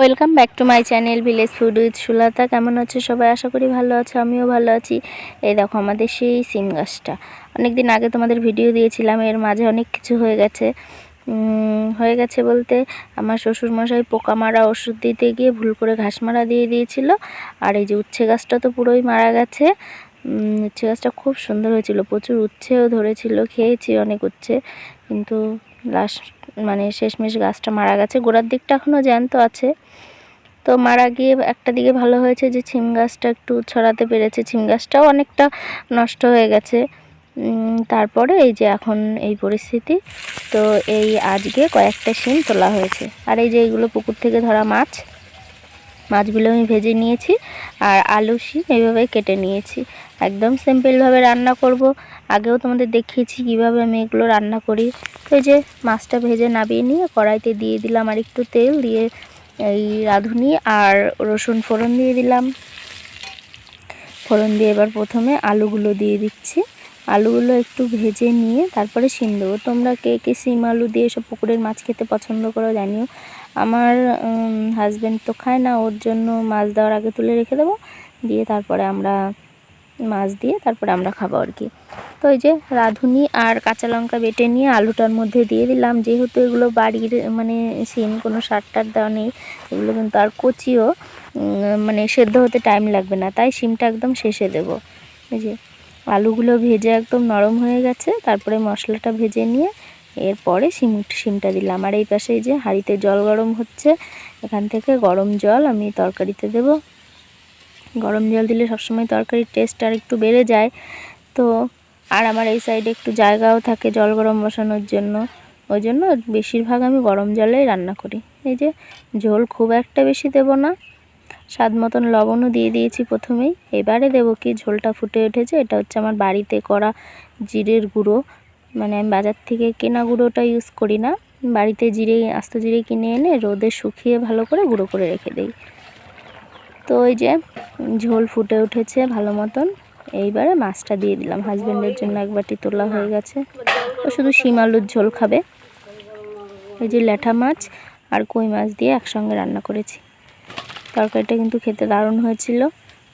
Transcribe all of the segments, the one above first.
Welcome back to my channel village food with Sulata কেমন আছে সবাই? আশা করি ভালো আছে, আমিও ভালো আছি। এই দেখো, আমাদের সেই সিম গাছটা। অনেক দিন আগে তোমাদের ভিডিও দিয়েছিলাম, এর মাঝে অনেক কিছু হয়ে গেছে। হয়ে গেছে বলতে আমার শ্বশুরমশাই পোকা মারা ওষুধ দিতে গিয়ে ভুল করে ঘাস মারা দিয়ে দিয়েছিল। আর এই যে উচ্ছে গাছটা তো পুরোই মারা গেছে। উচ্ছে গাছটা খুব সুন্দর হয়েছিল, প্রচুর উচ্ছেও ধরেছিল, খেয়েছি অনেক উচ্ছে। কিন্তু লাস্ট মানে শেষমেশ গাছটা মারা গেছে। গোড়ার দিকটা এখনও জ্যান্ত আছে। তো মারা গিয়ে একটা দিকে ভালো হয়েছে যে ছিম গাছটা একটু ছড়াতে পেরেছে। ছিম গাছটাও অনেকটা নষ্ট হয়ে গেছে। তারপরে এই যে এখন এই পরিস্থিতি। তো এই আজকে কয়েকটা শিম তোলা হয়েছে। আর এই যে এইগুলো পুকুর থেকে ধরা মাছ মাছগুলো আমি ভেজে নিয়েছি আর আলু শিম এইভাবে কেটে নিয়েছি। একদম সিম্পলভাবে রান্না করব। আগেও তোমাদের দেখিয়েছি কীভাবে আমি এগুলো রান্না করি। এই যে মাছটা ভেজে নামিয়ে নিয়ে কড়াইতে দিয়ে দিলাম আর একটু তেল, দিয়ে এই রাঁধুনি আর রসুন ফোড়ন দিয়ে দিলাম। ফোড়ন দিয়ে এবার প্রথমে আলুগুলো দিয়ে দিচ্ছি। আলুগুলো একটু ভেজে নিয়ে তারপরে শিম দেবো। তোমরা কে কে শিম আলু দিয়ে সব পুকুরের মাছ খেতে পছন্দ করো জানিও। আমার হাজব্যান্ড তো খায় না, ওর জন্য মাছ দেওয়ার আগে তুলে রেখে দেবো। দিয়ে তারপরে আমরা মাছ দিয়ে তারপরে আমরা খাব আর কি। তো এই যে রাঁধুনি আর কাঁচা লঙ্কা বেটে নিয়ে আলুটার মধ্যে দিয়ে দিলাম। যেহেতু এগুলো বাড়ির মানে সিম কোনো সার টার দেওয়া নেই, এগুলো কিন্তু আর কচিও মানে সেদ্ধ হতে টাইম লাগবে না। তাই সিমটা একদম শেষে দেবো। এই যে আলুগুলো ভেজে একদম নরম হয়ে গেছে। তারপরে মশলাটা ভেজে নিয়ে এরপরে সিম, সিমটা দিলাম। আর এই পাশে যে হাঁড়িতে জল গরম হচ্ছে, এখান থেকে গরম জল আমি তরকারিতে দেব। গরম জল দিলে সবসময় তরকারির টেস্ট আর একটু বেড়ে যায়। তো আর আমার এই সাইডে একটু জায়গাও থাকে জল গরম বসানোর জন্য। ওই জন্য বেশিরভাগ আমি গরম জলেই রান্না করি। এই যে ঝোল খুব একটা বেশি দেব না। স্বাদ মতন লবণও দিয়ে দিয়েছি প্রথমেই। এবারে দেবো কি? ঝোলটা ফুটে উঠেছে। এটা হচ্ছে আমার বাড়িতে করা জিরের গুঁড়ো। মানে আমি বাজার থেকে কেনা গুঁড়োটা ইউজ করি না। বাড়িতে জিরে, আস্ত জিরে কিনে এনে রোদে শুকিয়ে ভালো করে গুঁড়ো করে রেখে দিই। তো ওই যে ঝোল ফুটে উঠেছে ভালো মতন। এইবারে মাছটা দিয়ে দিলাম। হাজব্যান্ডের জন্য এক বাটি তোলা হয়ে গেছে। ও শুধু শিম আলুর ঝোল খাবে। এই যে ল্যাঠা মাছ আর কই মাছ দিয়ে একসঙ্গে রান্না করেছি। তরকারিটা কিন্তু খেতে দারুণ হয়েছিল।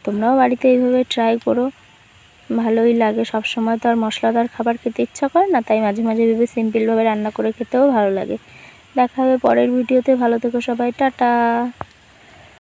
তোমরাও বাড়িতে এইভাবে ট্রাই করো। ভালোই লাগে। সব সময় তো আর মশলাদার খাবার খেতে ইচ্ছা করে না, তাই মাঝে মাঝে ভেবে সিম্পলভাবে রান্না করে খেতেও ভালো লাগে। দেখা হবে পরের ভিডিওতে ভালো থেকো সবাই, টাটা।